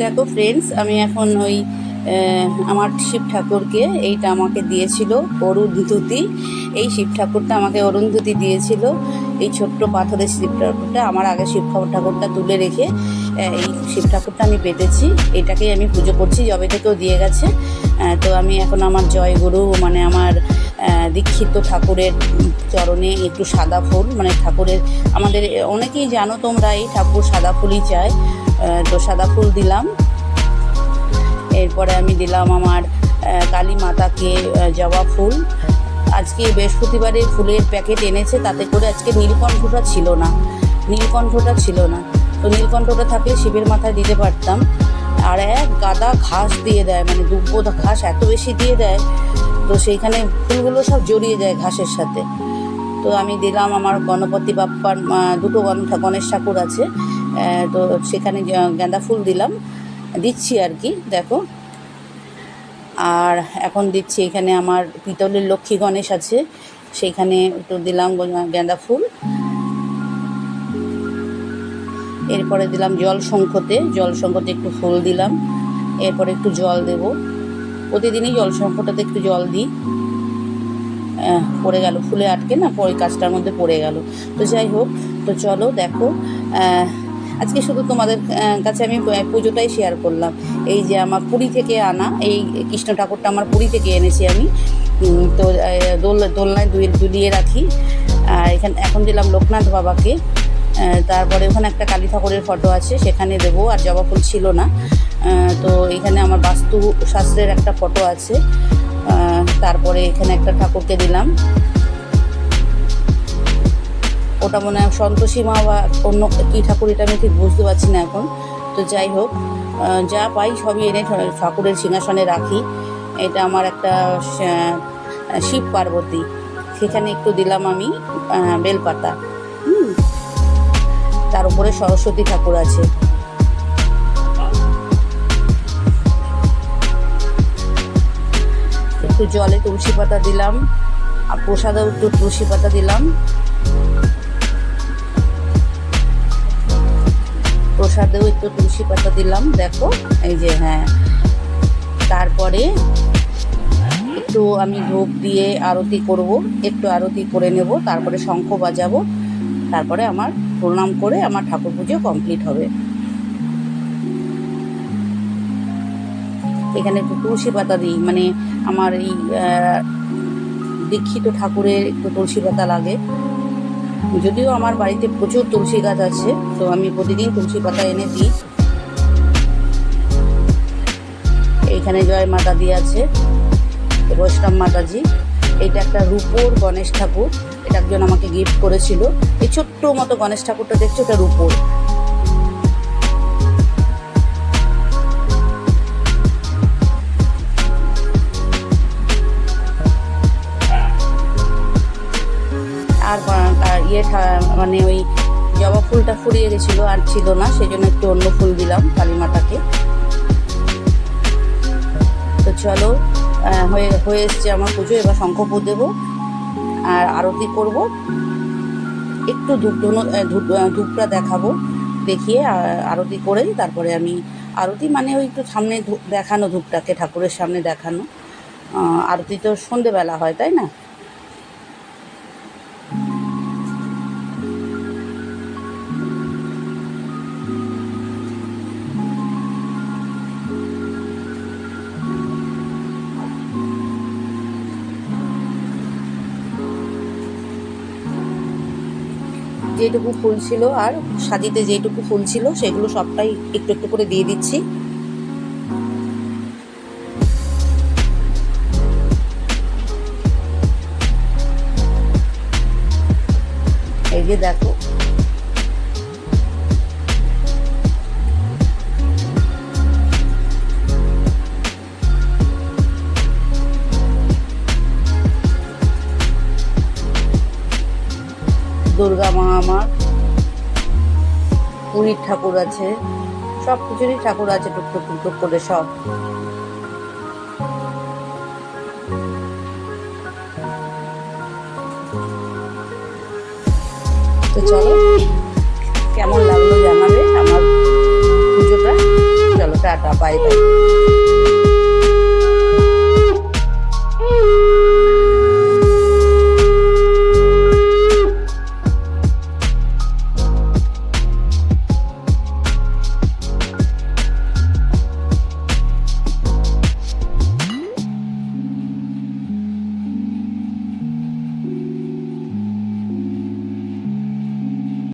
দেখো ফ্রেন্ডস আমি এখন ওই আমার শিব ঠাকুরকে এইটা আমাকে দিয়েছিল অরুন্ধতি। এই শিব ঠাকুরটা আমাকে অরুন্ধতি দিয়েছিল। এই ছোট্ট পাথরের শিব ঠাকুরটা, আমার আগে শিব ঠাকুর, ঠাকুরটা তুলে রেখে এই শিব ঠাকুরটা আমি পেতেছি। এটাকেই আমি পুজো করছি জবে থেকেও দিয়ে গেছে। তো আমি এখন আমার জয়গুরু মানে আমার দীক্ষিত ঠাকুরের চরণে একটু সাদা ফুল মানে ঠাকুরের, আমাদের অনেকেই জানো তোমরা এই ঠাকুর সাদা ফুলই চায়। তো সাদা ফুল দিলাম। এরপরে আমি দিলাম আমার কালী মাতাকে জবা ফুল। আজকে বৃহস্পতিবারে ফুলের প্যাকেট এনেছে, তাতে করে আজকে নীলকণ্ঠটা ছিল না। নীলকণ্ঠটা ছিল না। তো নীলকণ্ঠটা থাকলে শিবের মাথায় দিতে পারতাম। আর এক গাদা ঘাস দিয়ে দেয় মানে দুব্ব ঘাস এত বেশি দিয়ে দেয় তো সেইখানে ফুলগুলো সব জড়িয়ে যায় ঘাসের সাথে। তো আমি দিলাম আমার গণপতি বাপ্পার দুটো গণ- গণেশ ঠাকুর আছে। তো সেখানে গাঁদা ফুল দিলাম। দিচ্ছি আর কি, দেখো। আর এখন দিচ্ছি এখানে আমার পিতলের লক্ষ্মী গণেশ আছে। সেইখানে একটু দিলাম গাঁদা ফুল। এরপরে দিলাম জল শঙ্খতে জল শঙ্খতে একটু ফুল দিলাম। এরপরে একটু জল দেব। প্রতিদিনই জল শঙ্খটাতে একটু জল দিই। পড়ে গেল, ফুলে আটকে না, পরে কাজটার মধ্যে পড়ে গেল। তো যাই হোক, তো চলো দেখো আজকে শুধু তোমাদের কাছে আমি পুজোটাই শেয়ার করলাম। এই যে আমার পুরী থেকে আনা, এই কৃষ্ণ ঠাকুরটা আমার পুরী থেকে এনেছি আমি। তো দোল, দোলনায় দুলিয়ে রাখি। আর এখানে, এখন দিলাম লোকনাথ বাবাকে। তারপরে ওখানে একটা কালী ঠাকুরের ফটো আছে, সেখানে দেবো, আর জবা ফুল ছিল না। তো এখানে আমার বাস্তু শাস্ত্রের একটা ফটো আছে। তারপরে এখানে একটা ঠাকুরকে দিলাম। ওটা মনে হয় সন্তোষী মা বা অন্য কী ঠাকুর, এটা আমি ঠিক বুঝতে পারছি না এখন। তো যাই হোক যা পাই সবই এনে ঠাকুরের সিংহাসনে রাখি। এটা আমার একটা শিব পার্বতী। সেখানে একটু দিলাম আমি বেলপাতা। তার উপরে সরস্বতী ঠাকুর আছে। একটু জলে তুলসী পাতা দিলাম, আর প্রসাদেও একটু তুলসী পাতা দিলাম। প্রসাদেও একটু তুলসী পাতা দিলাম, দেখো, এই যে হ্যাঁ। তারপরে একটু আমি ধূপ দিয়ে আরতি করব, একটু আরতি করে নেব, তারপরে শঙ্খ বাজাবো, তারপরে আমার প্রণাম করে আমার ঠাকুর পুজো কমপ্লিট হবে। এখানে একটু তুলসী পাতা দিই মানে আমার এই দীক্ষিত ঠাকুরের একটু তুলসী পাতা লাগে। যদিও আমার বাড়িতে প্রচুর তুলসী গাছ আছে, তো আমি প্রতিদিন তুলসী পাতা এনে দিই। এইখানে জয় মাতা দি আছে, বৈষ্ণব মাতাজি। এটা একটা রূপোর গণেশ ঠাকুর। এটা একজন আমাকে গিফট করেছিল। এই ছোট্ট মতো গণেশ ঠাকুরটা দেখছ, এটা রূপোর। আর ইয়ে মানে ওই জবা ফুলটা ফুরিয়ে গেছিল, আর ছিল না সেই জন্য একটু অন্য ফুল দিলাম কালী মাতাকে তো চলো হয়ে হয়ে এসছে আমার পুজো, এবার শঙ্খপুর দেবো। আর আরতি করব। একটু ধূপ ধুনো- ধূপটা দেখাবো, দেখিয়ে আরতি করেই তারপরে আমি আরতি মানে ওই একটু সামনে দেখানো ধূপটাকে, ঠাকুরের সামনে দেখানো। আরতি তো সন্ধেবেলা হয়, তাই না? যেটুকু ফুল ছিল আর সাজিতে যেটুকু ফুল ছিল, সেগুলো সবটাই একটু একটু করে দিয়ে দিচ্ছি। এই যে দেখো দুর্গা মা আমার পুরীর ঠাকুর আছে, সব কিছুরই ঠাকুর আছে টুকটুক টুকটুক করে সব। তো চলো, কেমন লাগল জানাবে আমার পুজোটা? চলো টাটা বাই বাই